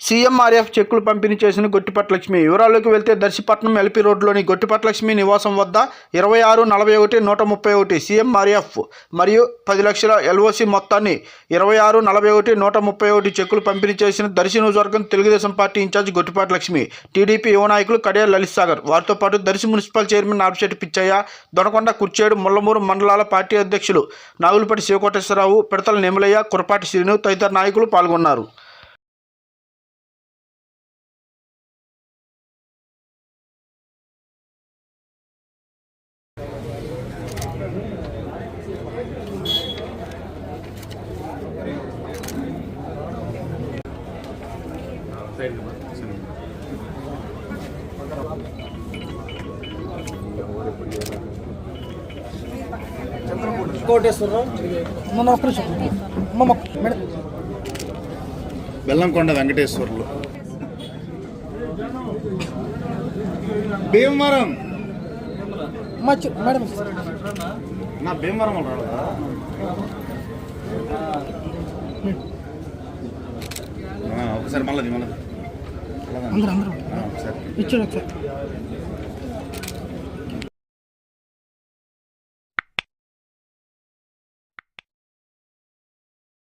CMRF చెక్కులు పంపిణీ చేసిన గొట్టిపట్లక్ష్మి. వివరాల్లోకి వెళ్తే దర్శిపట్నం ఎల్పీ రోడ్లోని గొట్టిపట్లక్ష్మి నివాసం వద్ద ఇరవై ఆరు నలభై ఒకటి నూట ముప్పై ఒకటి సీఎంఆర్ఎఫ్ మరియు పది లక్షల ఎల్ఓసి మొత్తాన్ని ఇరవై ఆరు నలభై ఒకటి నూట ముప్పై ఒకటి చెక్కులు పంపిణీ చేసిన దర్శి నియోజకవర్గం Telugu Desam party incharge Gottipati Lakshmi. TDP యువ నాయకులు కడియాల లలిత్ సాగర్ వారితో పాటు దర్శి మున్సిపల్ చైర్మన్ నాపిశెట్టి పిచ్చయ్య దొనకొండ కుర్చేడు ముల్లమూరు మండలాల పార్టీ అధ్యక్షులు నాగులపటి శివకోటేశ్వరరావు పిడతల నెమలయ్య కురపాటి శ్రీను తదితర నాయకులు పాల్గొన్నారు. మేడం. బెల్లంకొండ వెంకటేశ్వర్లు. భీమవరం. మేడం. నా భీమవరం వాళ్ళు ఒకసారి మళ్ళీ మళ్ళీ అందరూ అందరూ. ఇచ్చాడు ఒకసారి.